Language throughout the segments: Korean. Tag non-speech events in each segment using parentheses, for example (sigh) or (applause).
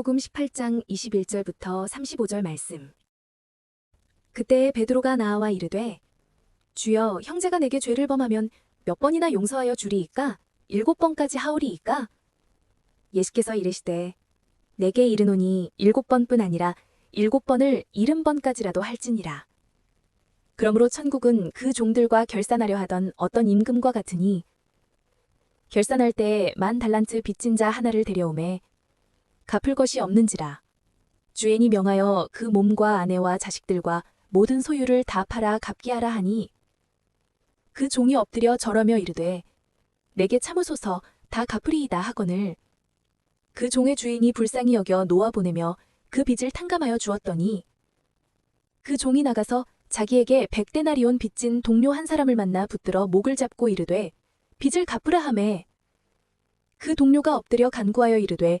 마태복음 18장 21절부터 35절 말씀. 그때 베드로가 나와 이르되 주여 형제가 내게 죄를 범하면 몇 번이나 용서하여 주리이까? 일곱 번까지 하오리이까? 예수께서 이르시되 내게 이르노니 일곱 번뿐 아니라 일곱 번을 일흔 번까지라도 할지니라. 그러므로 천국은 그 종들과 결산하려 하던 어떤 임금과 같으니 결산할 때만 달란트 빚진 자 하나를 데려오매 갚을 것이 없는지라. 주인이 명하여 그 몸과 아내와 자식들과 모든 소유를 다 팔아 갚게 하라 하니 그 종이 엎드려 절하며 이르되 내게 참으소서 다 갚으리이다 하거늘 그 종의 주인이 불쌍히 여겨 놓아 보내며 그 빚을 탕감하여 주었더니 그 종이 나가서 자기에게 백데나리온 빚진 동료 한 사람을 만나 붙들어 목을 잡고 이르되 빚을 갚으라 하매 그 동료가 엎드려 간구하여 이르되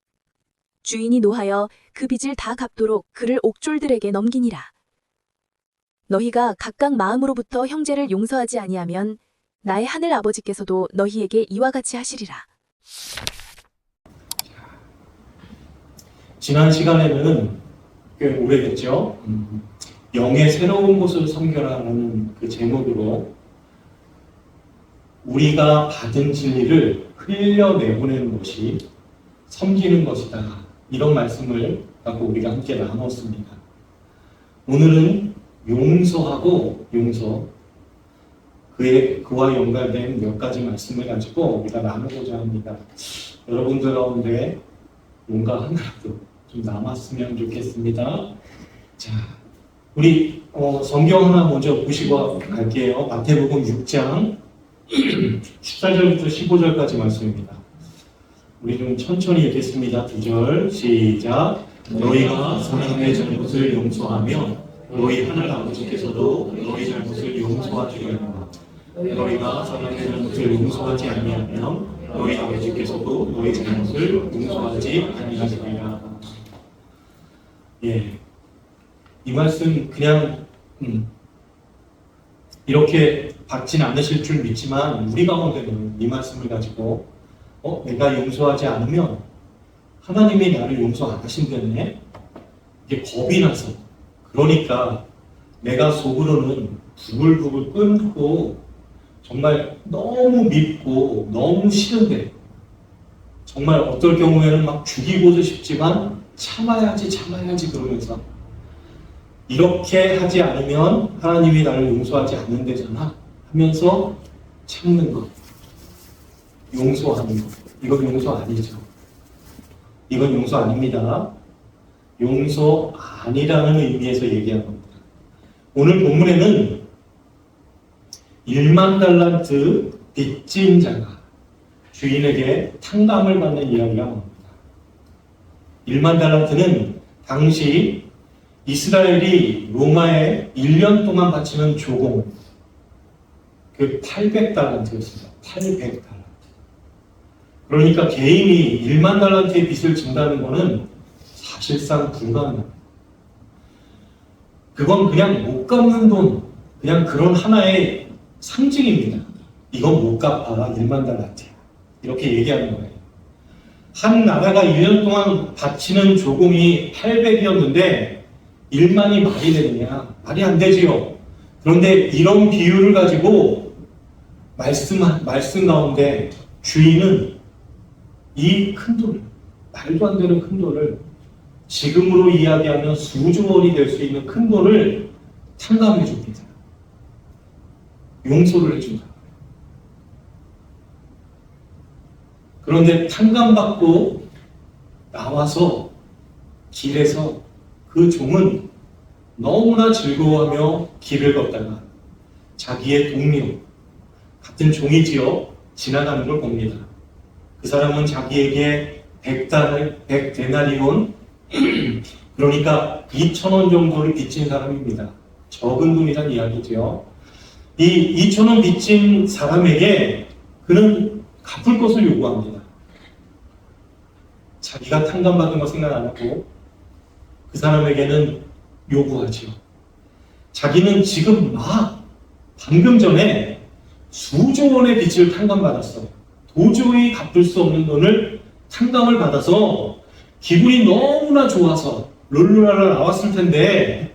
주인이 노하여 그 빚을 다 갚도록 그를 옥졸들에게 넘기니라. 너희가 각각 마음으로부터 형제를 용서하지 아니하면 나의 하늘 아버지께서도 너희에게 이와 같이 하시리라. 지난 시간에는 꽤 오래됐죠. 음, 영의 새로운 곳을 섬겨라는 그 제목으로 우리가 받은 진리를 흘려내보내는 것이 섬기는 것이다. 이런 말씀을 갖고 우리가 함께 나눴습니다. 오늘은 용서하고 용서 그의 그와 연관된 몇 가지 말씀을 가지고 우리가 나누고자 합니다. 여러분들 가운데 뭔가 하나라도 좀 남았으면 좋겠습니다. 자, 우리 어, 성경 하나 먼저 보시고 갈게요. 마태복음 6장 14절부터 15절까지 말씀입니다. 우리 좀 천천히 읽겠습니다. 2절 시작. 너희가 사람의 잘못을 용서하면 너희 하늘 아버지께서도 너희 잘못을 않으라. 너희가 사람의 잘못을 용서하지 아니하면 너희 아버지께서도 너희 잘못을 용서하지 아니하시리라. 예, 이 말씀 그냥 음, 이렇게 받진 않으실 줄 믿지만 우리 가운데는 이 말씀을 가지고 어? 내가 용서하지 않으면 하나님이 나를 용서 안 하신다네 이게 겁이 나서 그러니까 내가 속으로는 부글부글 끓고 정말 너무 밉고 너무 싫은데 정말 어떨 경우에는 막 죽이고도 싶지만 참아야지 참아야지 그러면서 이렇게 하지 않으면 하나님이 나를 용서하지 않는다잖아 하면서 참는 것 용서하는 것 이건 용서 아니죠 이건 용서 아닙니다 용서 아니라는 의미에서 얘기한 겁니다 오늘 본문에는 1만 달란트 빚진 자가 주인에게 탕감을 받는 이야기가 나옵니다. 1만 달란트는 당시 이스라엘이 로마에 1년 동안 바치는 조공 그 800달란트였습니다. 800달란트. 그러니까 개인이 1만 달란트의 빚을 진다는 것은 사실상 불가능합니다. 그건 그냥 못 갚는 돈, 그냥 그런 하나의 상징입니다. 이건 못 갚아, 1만 달란트. 이렇게 얘기하는 거예요. 한 나라가 1년 동안 바치는 조공이 800이었는데 1만이 말이 되느냐? 말이 안 되지요. 그런데 이런 비유를 가지고 말씀, 말씀 가운데 주인은 이큰 돈을, 말도 안 되는 큰 돈을 지금으로 이야기하면 수조 원이 될 수 있는 큰 돈을 탕감해 줍니다. 용서를 해준다. 그런데 탕감받고 나와서 길에서 그 종은 너무나 즐거워하며 길을 걷다가 자기의 동료, 같은 종이지요, 지나가는 걸 봅니다. 그 사람은 자기에게 백달, 백데나리온 그 그러니까 2천 원 정도를 빚진 사람입니다. 적은 돈이란 이야기죠. 이 2천 원 빚진 사람에게 그는 갚을 것을 요구합니다. 자기가 탕감받은 거 생각 안 하고 그 사람에게는 요구하지요. 자기는 지금 막 방금 전에 수조 원의 빚을 탕감받았어요. 도저히 갚을 수 없는 돈을 탕감을 받아서 기분이 너무나 좋아서 룰루라를 나왔을 텐데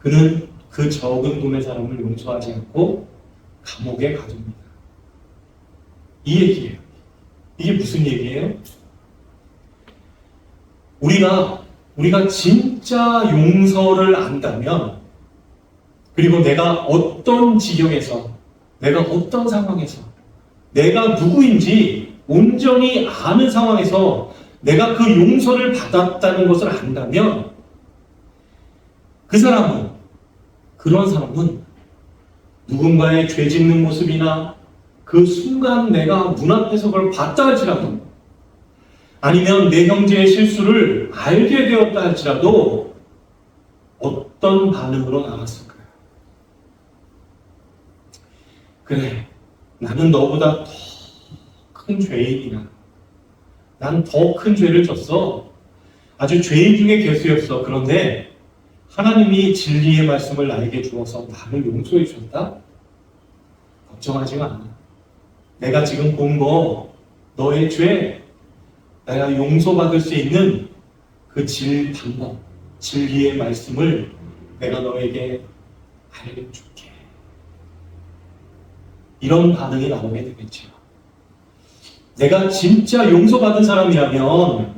그는 그 적은 돈의 사람을 용서하지 않고 감옥에 가둡니다. 이 얘기예요. 이게 무슨 얘기예요? 우리가 우리가 진짜 용서를 안다면 그리고 내가 어떤 지경에서 내가 어떤 상황에서 내가 누구인지 온전히 아는 상황에서 내가 그 용서를 받았다는 것을 안다면 그 사람은 그런 사람은 누군가의 죄 짓는 모습이나 그 순간 내가 문 앞에서 그걸 봤다 할지라도 아니면 내 형제의 실수를 알게 되었다 할지라도 어떤 반응으로 나왔을까요? 그래, 나는 너보다 더 큰 죄인이야. 난 더 큰 죄를 졌어. 아주 죄인 중에 개수였어. 그런데 하나님이 진리의 말씀을 나에게 주어서 나를 용서해 주셨다? 걱정하지 마. 내가 지금 본 거, 너의 죄, 내가 용서받을 수 있는 그 질 방법, 진리의 말씀을 내가 너에게 알려줄게. 이런 반응이 나오게 되겠죠. 내가 진짜 용서받은 사람이라면,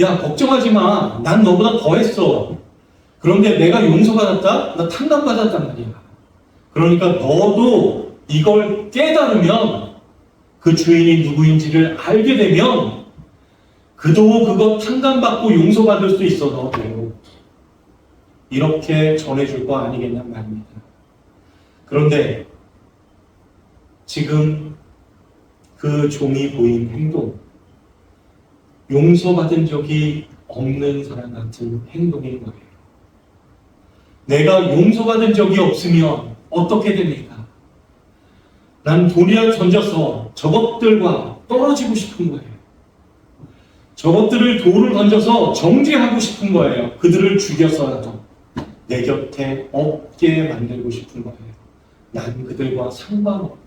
야, 걱정하지 마. 난 너보다 더 했어. 그런데 내가 용서받았다? 나 탕감받았단 말이야. 그러니까 너도 이걸 깨달으면 그 주인이 누구인지를 알게 되면 그도 그거 탕감받고 용서받을 수 있어 너도 이렇게 전해줄 거 아니겠냔 말입니다. 그런데 지금 그 종이 보인 행동 용서받은 적이 없는 사람 같은 행동인 거예요. 내가 용서받은 적이 없으면 어떻게 됩니까? 난 돈이라 던져서 저것들과 떨어지고 싶은 거예요. 저것들을 돌을 던져서 정죄하고 싶은 거예요. 그들을 죽여서라도 내 곁에 없게 만들고 싶은 거예요. 난 그들과 상관없다.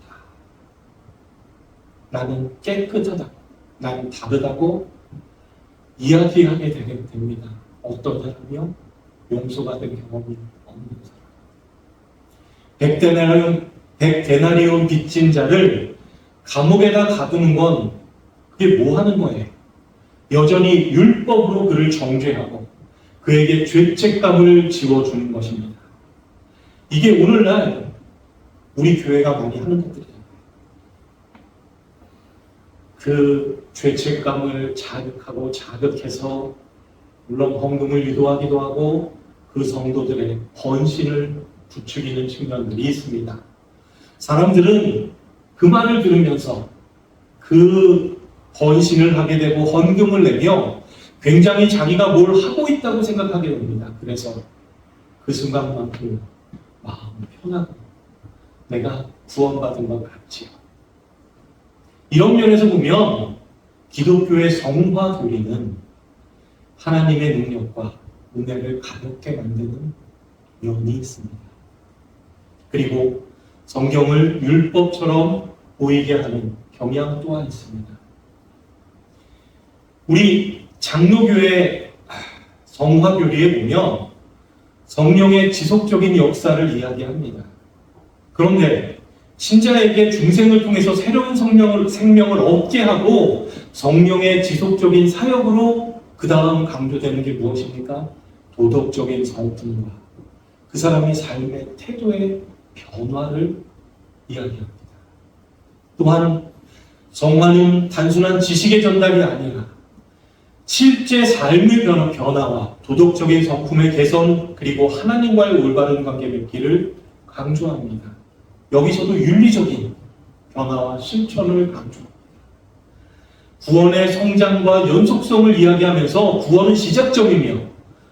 나는 깨끗하다. 나는 다르다고 이야기하게 되게 됩니다. 어떤 사람이요? 용서받은 경험이 없는 사람. 백데나리온, 백데나리온 빚진 자를 감옥에다 가두는 건 그게 뭐 하는 거예요? 여전히 율법으로 그를 정죄하고 그에게 죄책감을 지워주는 것입니다. 이게 오늘날 우리 교회가 많이 하는 것들이에요. 그 죄책감을 자극하고 자극해서 물론 헌금을 유도하기도 하고 그 성도들의 헌신을 부추기는 측면들이 있습니다. 사람들은 그 말을 들으면서 그 헌신을 하게 되고 헌금을 내며 굉장히 자기가 뭘 하고 있다고 생각하게 됩니다. 그래서 그 순간만큼 마음이 편하고 내가 구원받은 것 같지요. 이런 면에서 보면 기독교의 성화 도리는 하나님의 능력과 은혜를 가볍게 만드는 면이 있습니다. 그리고 성경을 율법처럼 보이게 하는 경향 또한 있습니다. 우리 장로교회 성화교리에 보면 성령의 지속적인 역사를 이야기합니다. 그런데 신자에게 중생을 통해서 새로운 성령을, 생명을 얻게 하고 성령의 지속적인 사역으로 그 다음 강조되는 게 무엇입니까? 도덕적인 성품과 그 사람의 삶의 태도의 변화를 이야기합니다. 또한 성화는 단순한 지식의 전달이 아니라 실제 삶의 변화, 변화와 도덕적인 성품의 개선 그리고 하나님과의 올바른 관계 맺기를 강조합니다. 여기서도 윤리적인 변화와 실천을 강조합니다. 구원의 성장과 연속성을 이야기하면서 구원은 시작점이며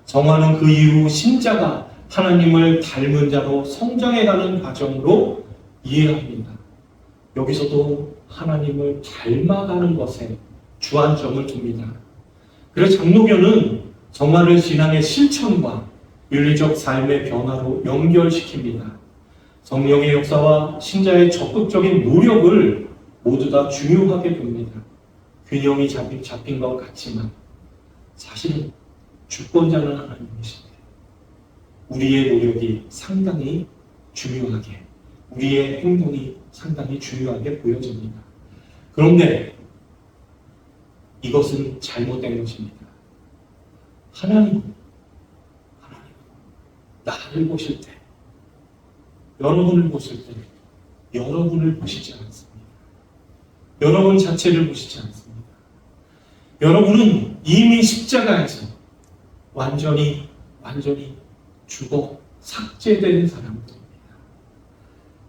정화는 그 이후 신자가 하나님을 닮은 자로 성장해가는 과정으로 이해합니다. 여기서도 하나님을 닮아가는 것에 주안점을 둡니다. 그래서 장로교는 정화를 신앙의 실천과 윤리적 삶의 변화로 연결시킵니다. 성령의 역사와 신자의 적극적인 노력을 모두 다 중요하게 봅니다. 균형이 잡힌, 잡힌 것 같지만 사실은 주권자는 하나님이신데 우리의 노력이 상당히 중요하게 우리의 행동이 상당히 중요하게 보여집니다. 그런데 이것은 잘못된 것입니다. 하나님, 하나님, 나를 보실 때, 여러분을 보실 때, 여러분을 보시지 않습니다. 여러분 자체를 보시지 않습니다. 여러분은 이미 십자가에서 완전히, 완전히 죽어 삭제된 사람들입니다.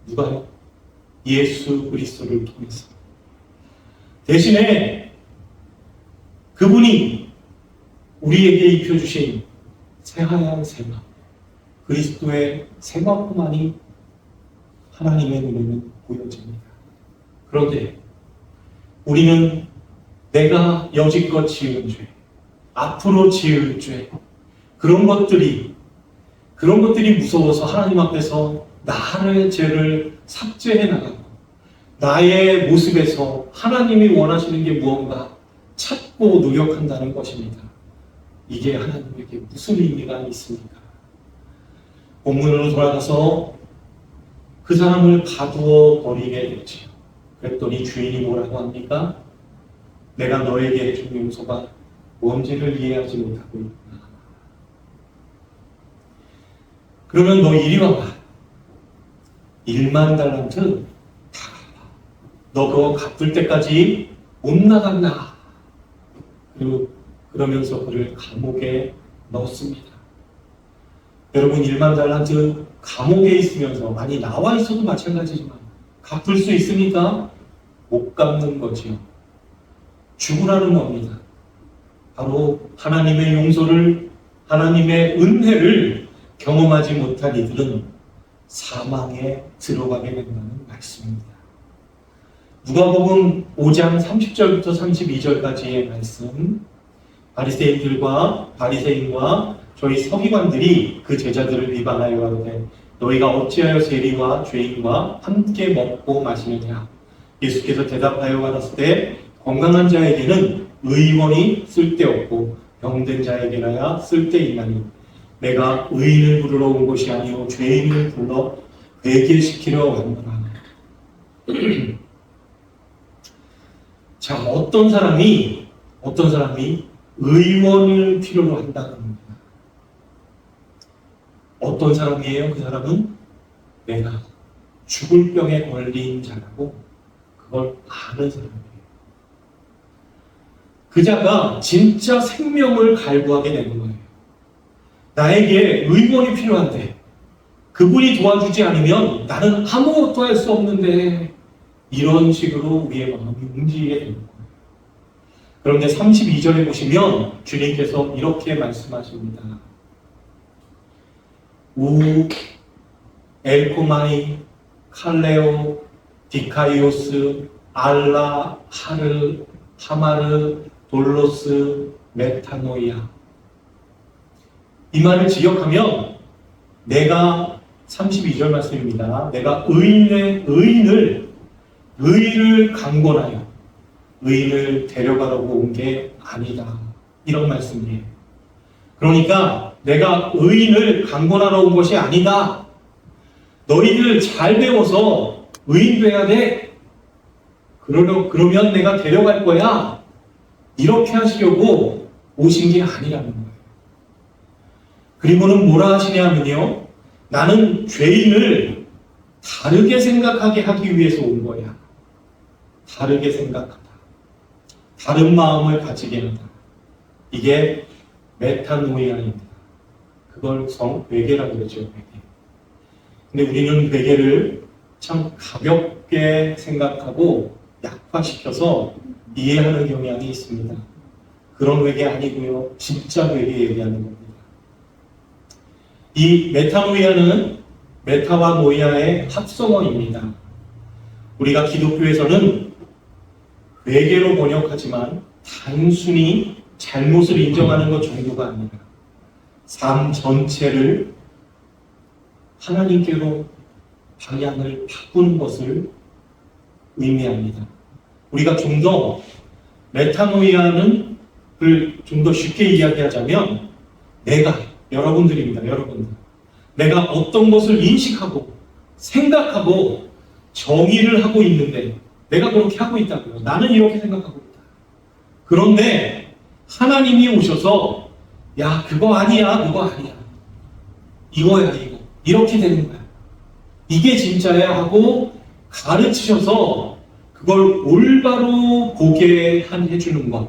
누가요? 예수 그리스도를 통해서. 대신에 그분이 우리에게 입혀주신 새하얀 세마, 그리스도의 세마뿐만이 하나님의 눈에는 보여집니다. 그런데 우리는 내가 여지껏 지은 죄, 앞으로 지을 죄, 그런 것들이, 그런 것들이 무서워서 하나님 앞에서 나의 죄를 삭제해 나가고, 나의 모습에서 하나님이 원하시는 게 무언가 찾고 노력한다는 것입니다. 이게 하나님에게 무슨 의미가 있습니까? 본문으로 돌아가서 그 사람을 가두어 버리게 됐지요. 그랬더니 주인이 뭐라고 합니까? 내가 너에게 해준 용서가 뭔지를 이해하지 못하고 있구나. 그러면 너 이리 와봐. 1만 달란트 다 갚아. 너 그거 갚을 때까지 못 나간다. 그리고 그러면서 그를 감옥에 넣습니다. 여러분 1만 달란트 감옥에 있으면서 많이 나와 있어도 마찬가지지만 갚을 수 있습니까? 못 갚는 거지요. 죽으라는 겁니다. 바로 하나님의 용서를 하나님의 은혜를 경험하지 못한 이들은 사망에 들어가게 된다는 말씀입니다. 누가복음 5장 30절부터 32절까지의 말씀 바리새인들과 바리새인과 저희 서기관들이 그 제자들을 비방하여 가로되 너희가 어찌하여 세리와 죄인과 함께 먹고 마시느냐 예수께서 대답하여 가라사대 때 건강한 자에게는 의원이 쓸데없고 병든 자에게나야 쓸데있나니 내가 의인을 부르러 온 것이 아니요 죄인을 불러 회개시키려 왔노라 (clears throat) 자 어떤 사람이 어떤 사람이 의원을 필요로 한다는. 어떤 사람이에요? 그 사람은 내가 죽을 병에 걸린 자라고 그걸 아는 사람이에요. 그 자가 진짜 생명을 갈구하게 되는 거예요. 나에게 의원이 필요한데 그분이 도와주지 않으면 나는 아무것도 할 수 없는데 이런 식으로 우리의 마음이 움직이게 되는 거예요. 그런데 32절에 보시면 주님께서 이렇게 말씀하십니다. 우 엘코마이 칼레오 디카이오스 알라 하르 하마르 돌로스 메타노이아 이 말을 지역하면 내가 32절 말씀입니다. 내가 의인의 의인을 의인을 강권하여 의인을 데려가려고 온 게 아니다. 이런 말씀이에요. 그러니까 내가 의인을 강권하러 온 것이 아니다. 너희들 잘 배워서 의인 돼야 돼. 그러려, 그러면 내가 데려갈 거야. 이렇게 하시려고 오신 게 아니라는 거예요. 그리고는 뭐라 하시냐면요. 나는 죄인을 다르게 생각하게 하기 위해서 온 거야. 다르게 생각하다. 다른 마음을 가지게 한다. 이게 메타노이아입니다. 그걸 성 회개라고 그러죠. 회개. 근데 우리는 회개를 참 가볍게 생각하고 약화시켜서 이해하는 경향이 있습니다. 그런 회개 아니고요. 진짜 회개 얘기하는 겁니다. 이 메타노이아는 메타와 노이아의 합성어입니다. 우리가 기독교에서는 외계로 번역하지만 단순히 잘못을 인정하는 것 정도가 아니라 삶 전체를 하나님께로 방향을 바꾸는 것을 의미합니다. 우리가 좀 더 메타노이아는 좀더 쉽게 이야기하자면 내가 여러분들입니다. 여러분들. 내가 어떤 것을 인식하고 생각하고 정의를 하고 있는데 내가 그렇게 하고 있다고요. 나는 이렇게 생각하고 있다. 그런데 하나님이 오셔서 야 그거 아니야 그거 아니야 이거야 이거 이렇게 되는 거야. 이게 진짜야 하고 가르치셔서 그걸 올바로 보게 한 해주는 것.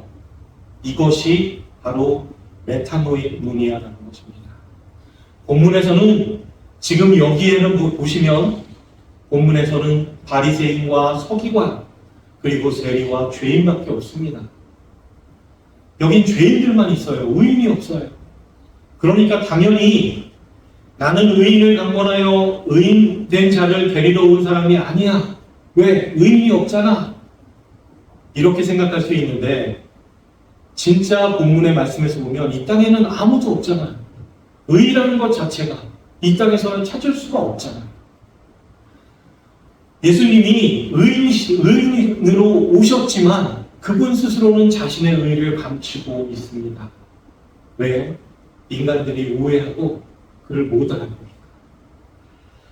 이것이 바로 메타노이아라는 것입니다. 본문에서는 지금 여기에는 보- 보시면 본문에서는 바리새인과 서기관 그리고 세리와 죄인밖에 없습니다. 여긴 죄인들만 있어요. 의인이 없어요. 그러니까 당연히 나는 의인을 강권하여 의인된 자를 데리러 온 사람이 아니야. 왜? 의인이 없잖아. 이렇게 생각할 수 있는데 진짜 본문의 말씀에서 보면 이 땅에는 아무도 없잖아요. 의라는 것 자체가 이 땅에서는 찾을 수가 없잖아요. 예수님이 의인, 의인으로 오셨지만 그분 스스로는 자신의 의를 감추고 있습니다. 왜? 인간들이 오해하고 그를 못 알아봅니다.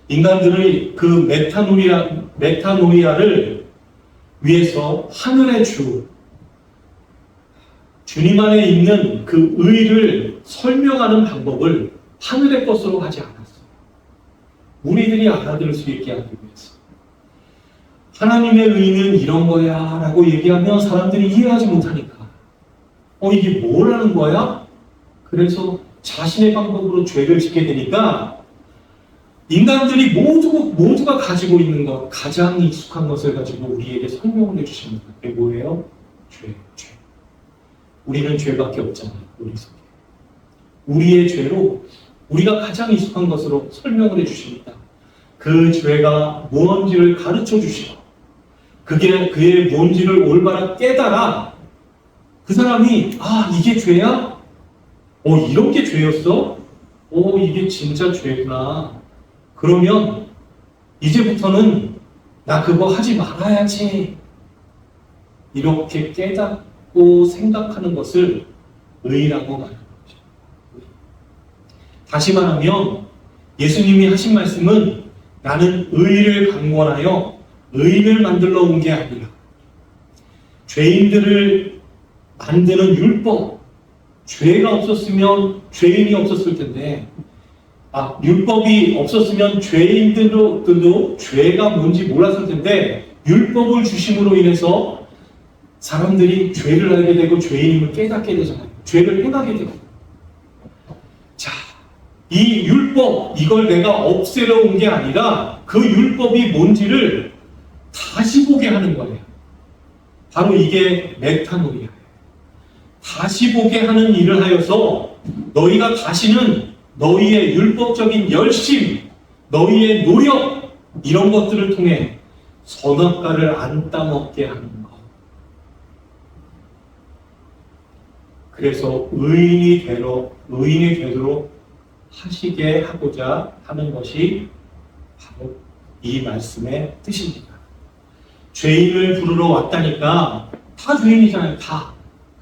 인간들의 그 메타노리아, 메타노리아를 위해서 하늘의 주, 주님 안에 있는 그 의를 설명하는 방법을 하늘의 것으로 하지 않았어요. 우리들이 알아들을 수 있게 하기 위해서. 하나님의 의는 이런 거야 라고 얘기하면 사람들이 이해하지 못하니까. 어, 이게 뭐라는 거야? 그래서 자신의 방법으로 죄를 짓게 되니까 인간들이 모두, 모두가 가지고 있는 것, 가장 익숙한 것을 가지고 우리에게 설명을 해주십니다. 그게 뭐예요? 죄, 죄. 우리는 죄밖에 없잖아요. 우리 속에. 우리의 죄로 우리가 가장 익숙한 것으로 설명을 해주십니다. 그 죄가 무언지를 가르쳐 주시고 그게 그의 뭔지를 올바라 깨달아 그 사람이 아 이게 죄야? 어 이런 게 죄였어? 어 이게 진짜 죄구나. 그러면 이제부터는 나 그거 하지 말아야지. 이렇게 깨닫고 생각하는 것을 의라고 말하는 거죠. 다시 말하면 예수님이 하신 말씀은 나는 의를 강권하여 의인을 만들러 온 게 아니라 죄인들을 만드는 율법, 죄가 없었으면 죄인이 없었을 텐데 아, 율법이 없었으면 죄인들도 들도 죄가 뭔지 몰랐을 텐데 율법을 주심으로 인해서 사람들이 죄를 알게 되고 죄인임을 깨닫게 되잖아요. 죄를 행하게 되고. 자, 이 율법 이걸 내가 없애러 온 게 아니라 그 율법이 뭔지를 다시 보게 하는 거예요. 바로 이게 메타노리아예요. 다시 보게 하는 일을 하여서 너희가 다시는 너희의 율법적인 열심, 너희의 노력 이런 것들을 통해 선악과를 안 따먹게 하는 것. 그래서 의인이 되로 의인이 되도록 하시게 하고자 하는 것이 바로 이 말씀의 뜻입니다. 죄인을 부르러 왔다니까 다 죄인이잖아요. 다.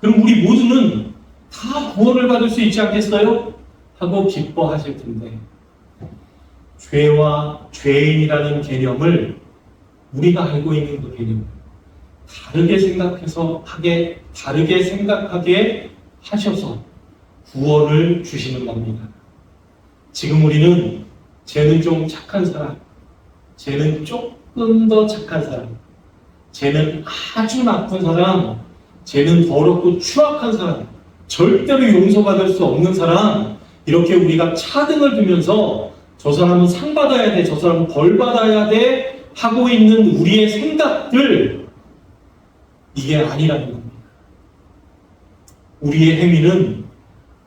그럼 우리 모두는 다 구원을 받을 수 있지 않겠어요? 하고 기뻐하실 텐데 죄와 죄인이라는 개념을 우리가 알고 있는 그 개념을 다르게 생각해서 하게 다르게 생각하게 하셔서 구원을 주시는 겁니다. 지금 우리는 쟤는 좀 착한 사람, 쟤는 조금 더 착한 사람, 쟤는 아주 나쁜 사람, 쟤는 더럽고 추악한 사람, 절대로 용서받을 수 없는 사람, 이렇게 우리가 차등을 두면서 저 사람은 상 받아야 돼, 저 사람은 벌 받아야 돼 하고 있는 우리의 생각들 이게 아니라는 겁니다. 우리의 행위는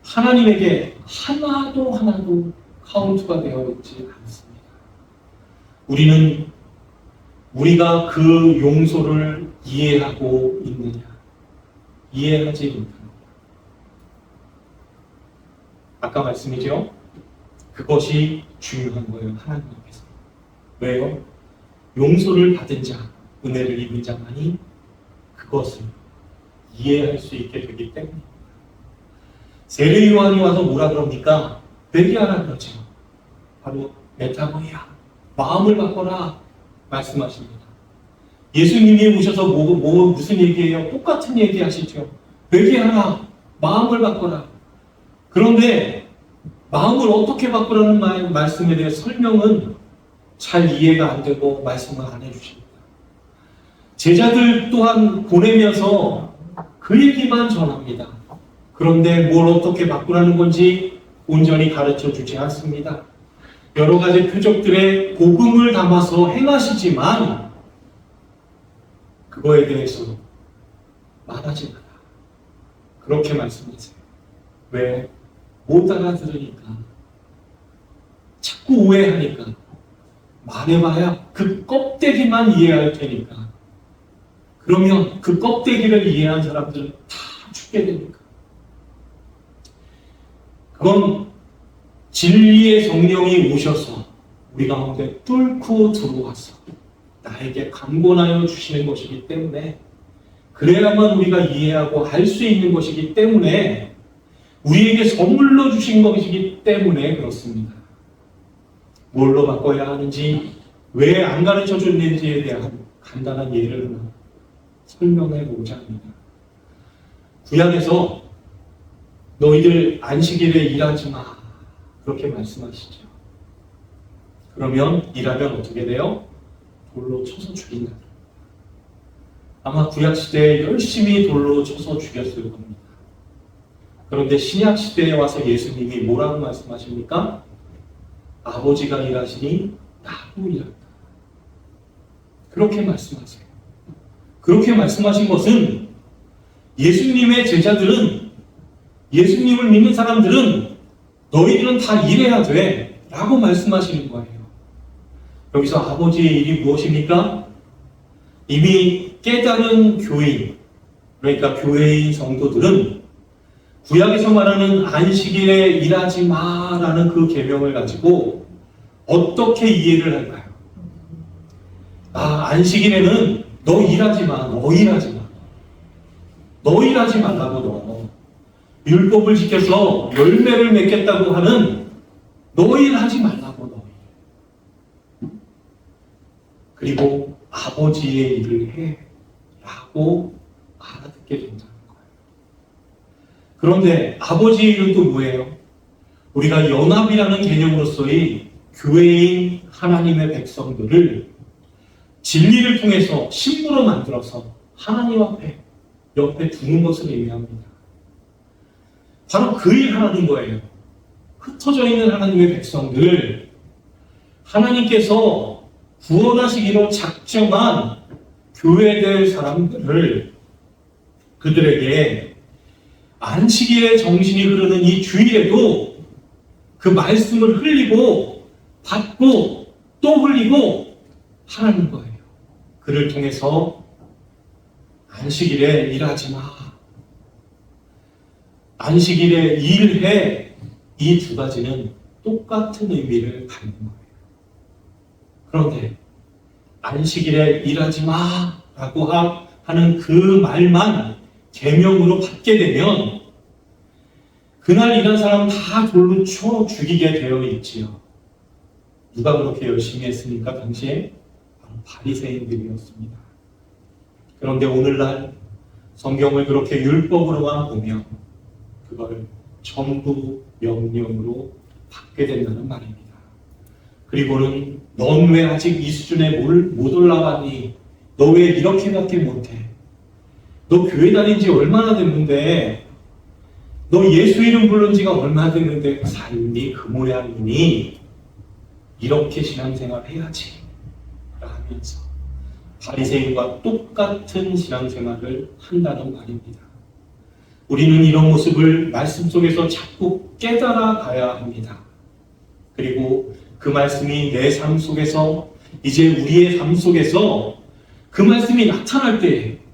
하나님에게 하나도 하나도 카운트가 되어 있지 않습니다. 우리는 우리가 그 용서를 이해하고 있느냐, 이해하지 못합니다. 아까 말씀이죠? 그것이 중요한 거예요, 하나님 앞에서. 왜요? 용서를 받은 자, 은혜를 입은 자만이 그것을 이해할 수 있게 되기 때문에. 세례 요한이 와서 뭐라 그럽니까? 회개하라 그러죠. 바로 메타고야 마음을 바꿔라 말씀하십니다. 예수님이 오셔서 뭐, 뭐 무슨 얘기예요? 똑같은 얘기 하시죠. 회개하라 마음을 바꿔라. 그런데 마음을 어떻게 바꾸라는 말, 말씀에 대해 설명은 잘 이해가 안 되고 말씀을 안 해주십니다. 제자들 또한 보내면서 그 얘기만 전합니다. 그런데 뭘 어떻게 바꾸라는 건지 온전히 가르쳐 주지 않습니다. 여러 가지 표적들의 복음을 담아서 행하시지만 그거에 대해서 말하지 마라. 그렇게 말씀하세요. 왜? 못 알아들으니까. 자꾸 오해하니까. 말해봐야 그 껍데기만 이해할 테니까. 그러면 그 껍데기를 이해한 사람들은 다 죽게 되니까. 그건 진리의 성령이 오셔서 우리 가운데 뚫고 들어와서 나에게 강권하여 주시는 것이기 때문에 그래야만 우리가 이해하고 할수 있는 것이기 때문에 우리에게 선물로 주신 것이기 때문에 그렇습니다. 뭘로 바꿔야 하는지 왜 안 가르쳐 줬는지에 대한 간단한 예를 설명해 보고자 합니다. 구약에서 너희들 안식일에 일하지 마. 그렇게 말씀하시죠. 그러면 일하면 어떻게 돼요? 돌로 쳐서 죽인다. 아마 구약 시대에 열심히 돌로 쳐서 죽였을 겁니다. 그런데 신약 시대에 와서 예수님이 뭐라고 말씀하십니까? 아버지가 일하시니 나도 일한다. 그렇게 말씀하세요. 그렇게 말씀하신 것은 예수님의 제자들은 예수님을 믿는 사람들은 너희들은 다 일해야 돼. 라고 말씀하시는 거예요. 여기서 아버지의 일이 무엇입니까? 이미 깨달은 교인, 그러니까 교회의 성도들은 구약에서 말하는 안식일에 일하지 마라는 그 계명을 가지고 어떻게 이해를 할까요? 아, 안식일에는 너 일하지 마, 너 일하지 마. 너 일하지 말라고 너. 율법을 지켜서 열매를 맺겠다고 하는 너 일하지 말라고 너. 그리고 아버지의 일을 해. 라고 알아듣게 된다는 거예요. 그런데 아버지의 일은 또 뭐예요? 우리가 연합이라는 개념으로서의 교회인 하나님의 백성들을 진리를 통해서 신부로 만들어서 하나님 앞에 옆에 두는 것을 의미합니다. 바로 그일 하나인 거예요. 흩어져 있는 하나님의 백성들, 하나님께서 구원하시기로 작정한 교회될 사람들을 그들에게 안식일에 정신이 흐르는 이 주일에도 그 말씀을 흘리고 받고 또 흘리고 하라는 거예요. 그를 통해서 안식일에 일하지 마. 안식일에 일해. 이 두 가지는 똑같은 의미를 갖는 거예요. 그런데 안식일에 일하지 마. 라고 하- 하는 그 말만 계명으로 받게 되면 그날 일한 사람 다 돌로 쳐 죽이게 되어 있지요. 누가 그렇게 열심히 했습니까? 당시에 바로 바리새인들이었습니다. 그런데 오늘날 성경을 그렇게 율법으로만 보면 그걸 전부 명령으로 받게 된다는 말입니다. 그리고는 넌 왜 아직 이 수준에 뭘- 못 올라왔니? 너 왜 이렇게밖에 못해? 너 교회 다닌 지 얼마나 됐는데? 너 예수 이름 부른 지가 얼마나 됐는데 삶이 그 모양이니? 이렇게 신앙생활 해야지. 라면서 바리새인과 똑같은 신앙생활을 한다는 말입니다. 우리는 이런 모습을 말씀 속에서 자꾸 깨달아 가야 합니다. 그리고 그 말씀이 내 삶 속에서 이제 우리의 삶 속에서 그 말씀이 나타날 때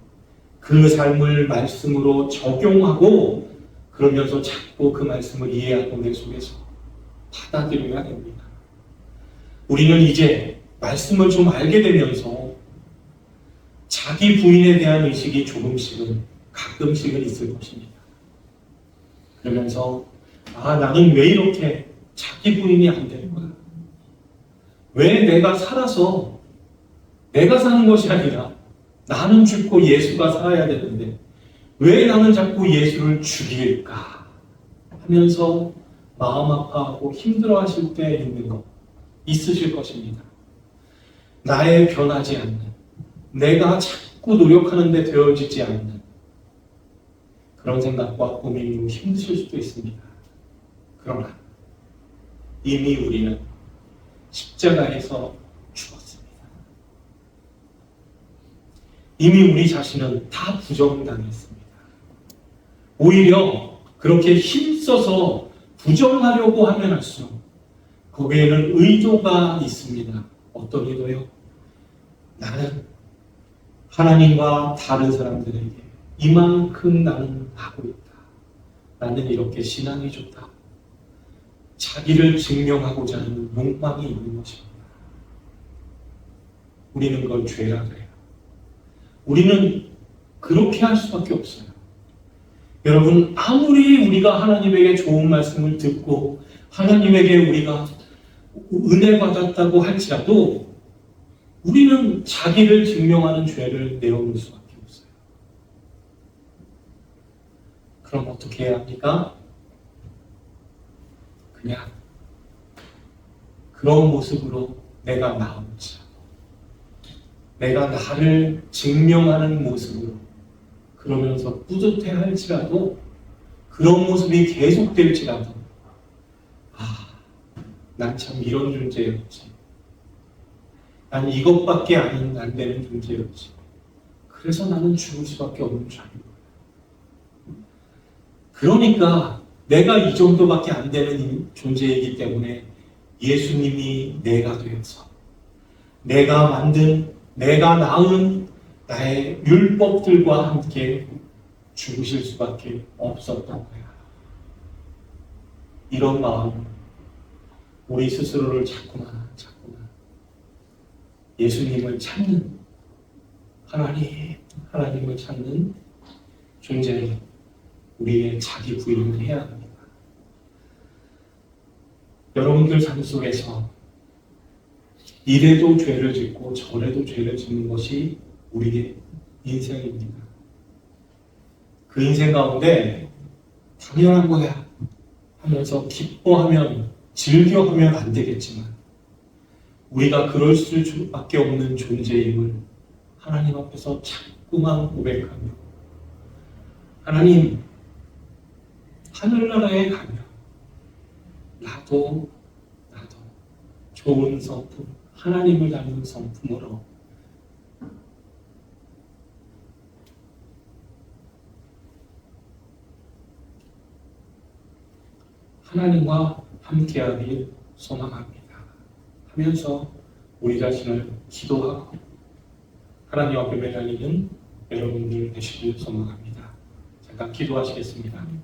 그 삶을 말씀으로 적용하고 그러면서 자꾸 그 말씀을 이해하고 내 속에서 받아들여야 됩니다. 우리는 이제 말씀을 좀 알게 되면서 자기 부인에 대한 의식이 조금씩은 가끔씩은 있을 것입니다. 그러면서 아 나는 왜 이렇게 자기 부인이 안 되는 거야? 왜 내가 살아서 내가 사는 것이 아니라 나는 죽고 예수가 살아야 되는데 왜 나는 자꾸 예수를 죽일까 하면서 마음 아파하고 힘들어하실 때 있는 것 있으실 것입니다. 나의 변하지 않는 내가 자꾸 노력하는데 되어지지 않는 그런 생각과 고민으로 힘드실 수도 있습니다. 그러나 이미 우리는 십자가에서 죽었습니다. 이미 우리 자신은 다 부정당했습니다. 오히려 그렇게 힘써서 부정하려고 하면 할수록 거기에는 의도가 있습니다. 어떤 의도요? 나는 하나님과 다른 사람들에게 이만큼 나는 하고 있다. 나는 이렇게 신앙이 좋다. 자기를 증명하고자 하는 욕망이 있는 것입니다. 우리는 그걸 죄라 그래요. 우리는 그렇게 할 수밖에 없어요. 여러분, 아무리 우리가 하나님에게 좋은 말씀을 듣고 하나님에게 우리가 은혜 받았다고 할지라도 우리는 자기를 증명하는 죄를 내어놓을 수밖에 없어요. 그럼 어떻게 해야 합니까? 그냥 그런 모습으로 내가 나오자. 내가 나를 증명하는 모습으로 그러면서 뿌듯해 할지라도 그런 모습이 계속될지라도 아, 난 참 이런 존재였지. 난 이것밖에 안, 안 되는 존재였지. 그래서 나는 죽을 수밖에 없는 거야. 그러니까 내가 이 정도밖에 안 되는 존재이기 때문에 예수님이 내가 되어서 내가 만든 내가 낳은 나의 율법들과 함께 죽으실 수밖에 없었던 거야. 이런 마음, 우리 스스로를 자꾸만, 자꾸만 예수님을 찾는, 하나님, 하나님을 찾는 존재는 우리의 자기 부인을 해야 합니다. 여러분들 삶 속에서 이래도 죄를 짓고 저래도 죄를 짓는 것이 우리의 인생입니다. 그 인생 가운데 당연한 거야 하면서 기뻐하면 즐겨하면 안 되겠지만 우리가 그럴 수밖에 없는 존재임을 하나님 앞에서 자꾸만 고백하며 하나님 하늘나라에 가면 나도 나도 좋은 성품 하나님을 닮은 성품으로 하나님과 함께하길 소망합니다. 하면서 우리 자신을 기도하고 하나님 앞에 매달리는 여러분들 되시길 소망합니다. 잠깐 기도하시겠습니다.